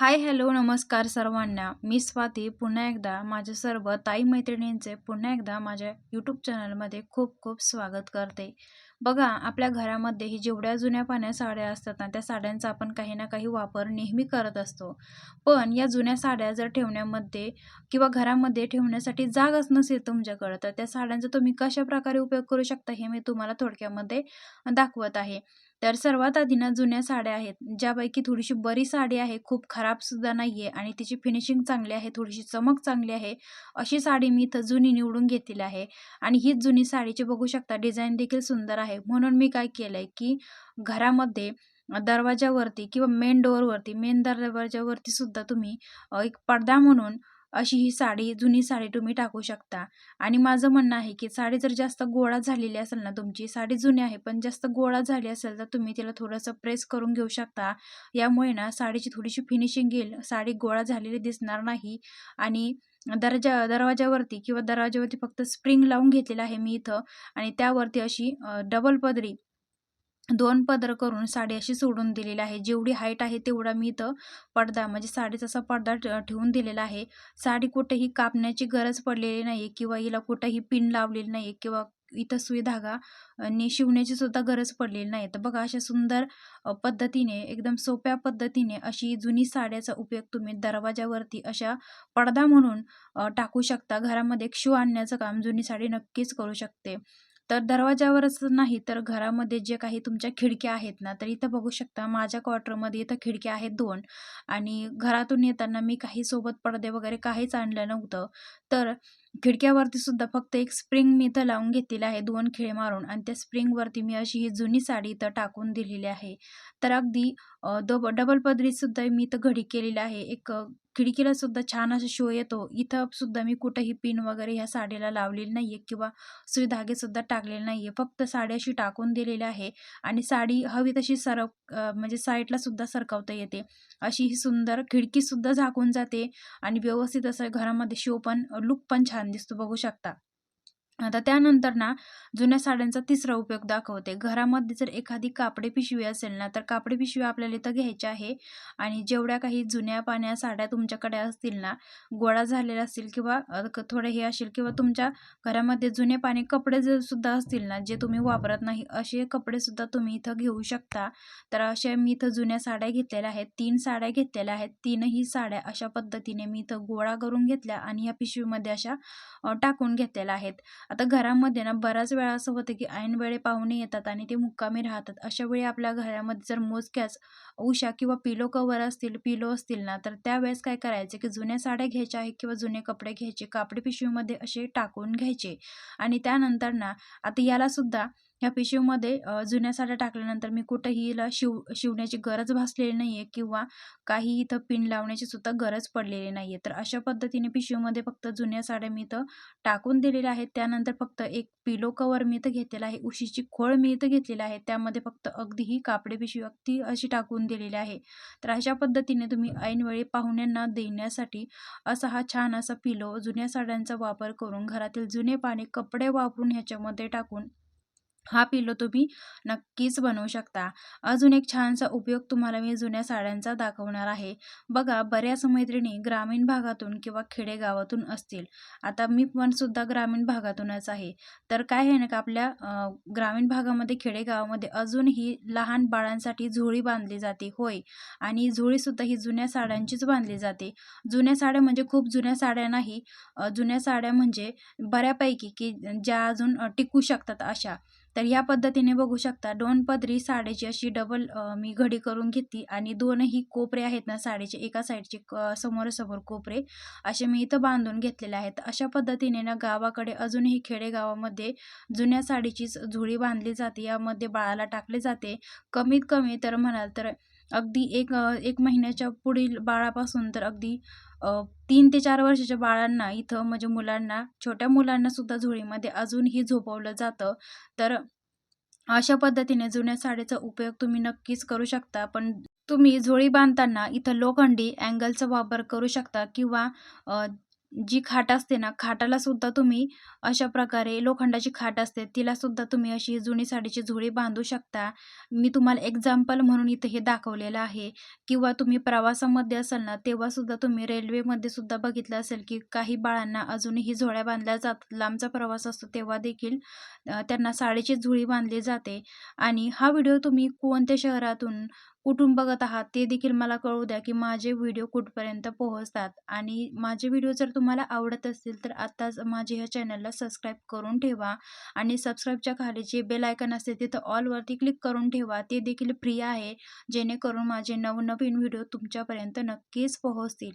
Hi hello नमस्कार सर्वांना. मी स्वाती. पुन्हा एकदा माझ्या सर्व ताई मैत्रिणींचे पुन्हा एकदा माझ्या यूट्यूब चॅनलमध्ये खूप खूप स्वागत करते. बघा आपल्या घरामध्ये ही जेवढ्या जुन्या पाण्या साड्या असतात ना त्या साड्यांचा आपण काही ना काही वापर नेहमी करत असतो. पण या जुन्या साड्या जर ठेवण्यामध्ये किंवा घरामध्ये ठेवण्यासाठी जागच नसेल तुमच्याकडं तर त्या साड्यांचा तुम्ही कशा प्रकारे उपयोग करू शकता हे मी तुम्हाला थोडक्यामध्ये दाखवत आहे. तर सर्वात आधी ना जुन्या साड्या आहेत ज्यापैकी थोडीशी बरी साडी आहे खूप खराबसुद्धा नाही आहे आणि तिची फिनिशिंग चांगली आहे थोडीशी चमक चांगली आहे अशी साडी मी इथं जुनी निवडून घेतलेली आहे. आणि हीच जुनी साडीची बघू शकता डिझाईन देखील सुंदर आहे. म्हणून मी काय केलं आहे की घरामध्ये दरवाजावरती किंवा मेन डोअरवरती मेन दरवाजावरती सुद्धा तुम्ही एक पडदा म्हणून अशी ही साडी जुनी साडी तुम्ही टाकू शकता. आणि माझं म्हणणं आहे की साडी जर जास्त गोळा झालेली असेल ना तुमची साडी जुनी आहे पण जास्त गोळा झाली असेल तर तुम्ही तिला थोडंसं प्रेस करून घेऊ शकता. यामुळे ना साडीची थोडीशी फिनिशिंग येईल. साडी गोळा झालेली दिसणार नाही आणि दरजा दरवाजावरती किंवा दरवाजावरती फक्त स्प्रिंग लावून घेतलेलं आहे मी इथं आणि त्यावरती अशी डबल पदरी दोन पदर करून साडी अशी सोडून दिलेली आहे. जेवढी हाईट आहे तेवढा मी इथं पडदा म्हणजे साडीचा असा पडदा ठेवून दिलेला आहे. साडी कुठेही कापण्याची गरज पडलेली नाही किंवा हिला कुठेही पिन लावलेली नाही किंवा इथं सुई धागा आणि शिवण्याची सुद्धा गरज पडलेली नाही तर बघा अशा सुंदर पद्धतीने एकदम सोप्या पद्धतीने अशी जुनी साड्याचा उपयोग तुम्ही दरवाजावरती अशा पडदा म्हणून टाकू शकता. घरामध्ये एक शिव आणण्याचं काम जुनी साडी नक्कीच करू शकते. तर दरवाजावरच नाही तर घरामध्ये जे काही तुमच्या खिडक्या आहेत ना तर इथं बघू शकता माझ्या क्वार्टरमध्ये इथं खिडक्या आहेत दोन. आणि घरातून येताना मी काही सोबत पडदे वगैरे काहीच आणलं नव्हतं. तर खिडक्यावरती सुद्धा फक्त एक स्प्रिंग मी इथं लावून घेतलेली आहे दोन खिळे मारून. आणि त्या स्प्रिंगवरती मी अशी ही जुनी साडी इथं टाकून दिलेली आहे. तर अगदी डब डबल पदरीसुद्धा मी इथं घडी केलेली आहे. एक खिडकीला सुद्धा छान असा शो येतो. इथं सुद्धा मी कुठंही पिन वगैरे ह्या साडीला लावलेली नाही आहे किंवा सुई धागे सुद्धा टाकलेले नाही आहे फक्त साडी अशी टाकून दिलेली आहे आणि साडी हवी तशी सरव म्हणजे साईडला सुद्धा सरकवता येते. अशी ही सुंदर खिडकी सुद्धा झाकून जाते आणि व्यवस्थित असं घरामध्ये शो पण लुक पण छान दिसतो. बघू शकता. आता त्यानंतर ना जुन्या साड्यांचा तिसरा उपयोग दाखवते. घरामध्ये जर एखादी कापडी पिशवी असेल ना तर कापडी पिशवी आपल्याला इथं घ्यायची आहे. आणि जेवढ्या काही जुन्या पाण्या साड्या तुमच्याकडे असतील ना गोळा झालेल्या असतील किंवा क- थोडे हे असेल किंवा तुमच्या घरामध्ये जुने पाणी कपडे जर सुद्धा असतील ना जे तुम्ही वापरत नाही असे कपडेसुद्धा तुम्ही इथं घेऊ शकता. तर अशा मी इथं जुन्या साड्या घेतलेल्या आहेत. तीन साड्या घेतलेल्या आहेत. तीनही साड्या अशा पद्धतीने मी इथं गोळा करून घेतल्या आणि या पिशवीमध्ये अशा टाकून घेतलेल्या आहेत. आता घरामध्ये ना बऱ्याच वेळा असं होतं की ऐनवेळे पाहुणे येतात आणि ते मुक्कामी राहतात. अशा वेळी आपल्या घरामध्ये जर मोजक्याच उशा किंवा पिलो कवर असतील पिलो असतील ना तर त्यावेळेस काय करायचे की जुन्या साड्या घ्यायच्या आहेत किंवा जुने कपडे घ्यायचे कापडी पिशवीमध्ये असे टाकून घ्यायचे. आणि त्यानंतर ना आता याला सुद्धा ह्या पिशवीमध्ये जुन्या साड्या टाकल्यानंतर मी कुठंही हिला शिव शिवण्याची गरज भासलेली नाही आहे किंवा काही इथं पिन लावण्याची सुद्धा गरज पडलेली नाही आहे तर अशा पद्धतीने पिशवीमध्ये फक्त जुन्या साड्या मी इथं टाकून दिलेल्या आहेत. त्यानंतर फक्त एक पिलो कवर मी इथं घेतलेला आहे. उशीची खोळ मी इथं घेतलेली आहे. त्यामध्ये फक्त अगदी ही पिशवी अगदी अशी टाकून दिलेली आहे. तर अशा पद्धतीने तुम्ही ऐनवेळी पाहुण्यांना देण्यासाठी असा हा छान असा पिलो जुन्या साड्यांचा वापर करून घरातील जुने पाणी कपडे वापरून ह्याच्यामध्ये टाकून हा पिलो तुम्ही नक्कीच बनवू शकता. अजून एक छानसा उपयोग तुम्हाला मी जुन्या साड्यांचा दाखवणार आहे. बघा बऱ्याच मैत्रिणी ग्रामीण भागातून किंवा खेडेगावातून असतील. आता मी पण सुद्धा ग्रामीण भागातूनच आहे. तर काय आहे ना का आपल्या ग्रामीण भागामध्ये खेडेगावामध्ये अजूनही लहान बाळांसाठी झोळी बांधली जाते होय. आणि झोळीसुद्धा ही जुन्या साड्यांचीच बांधली जाते. जुन्या साड्या म्हणजे खूप जुन्या साड्या नाही. जुन्या साड्या म्हणजे बऱ्यापैकी की ज्या अजून टिकू शकतात अशा. तर ह्या पद्धतीने बघू शकता दोन पदरी साडीची अशी डबल मी घडी करून घेतली आणि दोनही कोपरे आहेत ना साडीचे एका साईडचे क- समोरासमोर कोपरे असे मी इथं बांधून घेतलेले आहेत. अशा पद्धतीने ना गावाकडे अजूनही खेडेगावामध्ये जुन्या साडीचीच झुळी बांधली जाते यामध्ये बाळाला टाकले जाते. कमीत कमी तर म्हणाल तर अगदी एक एक महिन्याच्या पुढील बाळापासून तर अगदी तीन ते चार वर्षाच्या बाळांना इथं म्हणजे मुलांना छोट्या मुलांना सुद्धा झोळीमध्ये अजूनही झोपवलं जातं. तर अशा पद्धतीने जुन्या साडीचा उपयोग तुम्ही नक्कीच करू शकता. पण तुम्ही झोळी बांधताना इथं लोखंडी अँगलचा वापर करू शकता किंवा जी खाट असते ना खाटाला सुद्धा तुम्ही अशा प्रकारे लोखंडाची खाट असते तिला सुद्धा तुम्ही अशी जुनी साडीची झोळी बांधू शकता. मी तुम्हाला एक्झाम्पल म्हणून इथं हे दाखवलेलं आहे. किंवा तुम्ही प्रवासामध्ये असाल ना तेव्हा सुद्धा तुम्ही रेल्वेमध्ये सुद्धा बघितलं असेल की काही बाळांना अजूनही झोळ्या बांधल्या जातात लांबचा प्रवास असतो तेव्हा देखील त्यांना साडीची झुळी बांधली जाते. आणि हा व्हिडिओ तुम्ही कोणत्या शहरातून कुठून बघत आहात ते देखील मला कळू द्या की माझे व्हिडिओ कुठपर्यंत पोहोचतात. आणि माझे व्हिडिओ जर तुम्हाला आवडत असतील तर आत्ताच माझ्या ह्या चॅनलला सबस्क्राईब करून ठेवा आणि सबस्क्राईबच्या खाली जे बेल आयकन असते तिथं ऑलवरती क्लिक करून ठेवा. ते देखील फ्री आहे जेणेकरून माझे नवनवीन व्हिडिओ तुमच्यापर्यंत नक्कीच पोहोचतील.